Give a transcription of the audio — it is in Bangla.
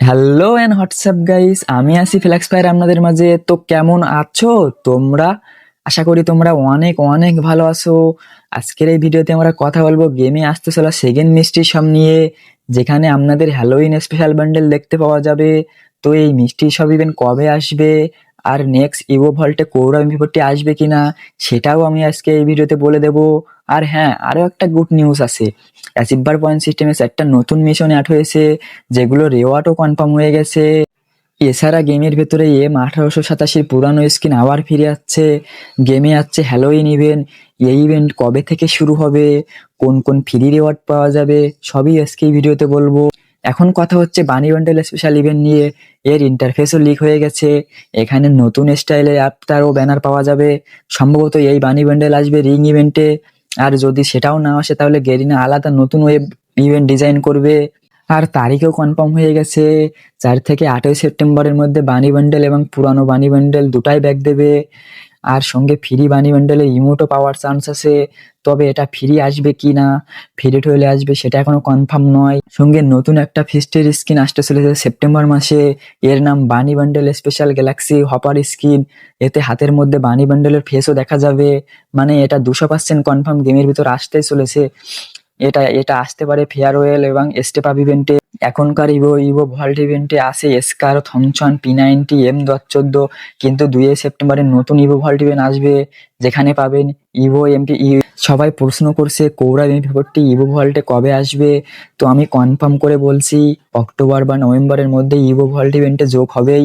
হ্যালো অ্যান্ড হোয়াটসঅ্যাপ গাইস আমি আছি ফ্লেক্স ফায়ার আপনাদের মাঝে। তো কেমন আছো? তোমরা? আশা করি তোমরা অনেক অনেক ভালো আছো। আজকের এই ভিডিওতে আমরা কথা বলব গেমে আসতে চলা সেকেন্ড মিষ্টি সব নিয়ে, যেখানে আপনাদের হ্যালোইন স্পেশাল বান্ডেল দেখতে পাওয়া যাবে। তো এই মিষ্টি সব ইভেন্ট কবে আসবে? আর নেক্সট ইভো ভল্টে কৌরা এমভিপোরটি আসবে কিনা? সেটাও আমি আজকে এই ভিডিওতে বলে দেব। আর হ্যাঁ আরও একটা গুড নিউজ আছে। অ্যাচিভবার পয়েন্ট সিস্টেমে একটা নতুন মিশন অ্যাড হয়েছে, যেগুলো রেওয়ার্ডও কনফার্ম হয়ে গেছে। এছাড়া গেমের ভেতরে এম আঠারোশো সাতাশির পুরানো স্কিন আবার ফিরে আসছে। গেমে আসছে হ্যালোইন ইভেন্ট এই ইভেন্ট কবে থেকে শুরু হবে, কোন কোন ফ্রি রেওয়ার্ড পাওয়া যাবে, সবই আজকে এই ভিডিওতে বলব। এখন কথা হচ্ছে বানি বান্ডেল স্পেশাল ইভেন্ট নিয়ে, এর ইন্টারফেসও লিক হয়ে গেছে। এখানে নতুন স্টাইলের অ্যাপটার ও ব্যানার পাওয়া যাবে। সম্ভবত এই বানি বান্ডেল আসবে রিং ইভেন্টে আর যদি সেটাও না আসে, তাহলে গেরিনা আলাদা নতুন ওয়েব ইভেন্ট ডিজাইন করবে। আর তারিখও কনফার্ম হয়ে গেছে। চার থেকে আটই সেপ্টেম্বরের মধ্যে বাণী বান্ডেল এবং পুরানো বাণী বান্ডেল দুটাই ব্যাগ দেবে। আর সঙ্গে ফ্রি বানি মন্ডলে ইমোটও পাওয়ার চান্স আছে। তবে এটা ফ্রি আসবে কি না ফ্রি হলে আসবে সেটা এখনও কনফার্ম নয়। সঙ্গে নতুন একটা ফিস্টের স্কিন আসতে চলেছে সেপ্টেম্বর মাসে। এর নাম bunny bundle special galaxy hopper skin এতে হাতের মধ্যে বানি বান্ডেলের ফেসও দেখা যাবে। মানে এটা দুশো পার্সেন্ট কনফার্ম গেমের ভিতর আসতেই চলেছে। এটা এটা আসতে পারে ফেয়ারওয়েল এবং স্টেপ ইভেন্টে এখনকার ইভো ইভো ভল্ট ইভেন্টে আসে এসকার থমচন পি নাইনটি এম দশ চোদ্দ। কিন্তু দুই সেপ্টেম্বরে নতুন ইভো ভল্ট ইভেন্ট আসবে, যেখানে পাবেন ইভো এমপি সবাই প্রশ্ন করছে, কৌরা এমপি ফোরটি ইভো ভল্টে কবে আসবে? তো আমি কনফার্ম করে বলছি অক্টোবর বা নভেম্বরের মধ্যে ইভো ভল্ট ইভেন্টে যোগ হবেই।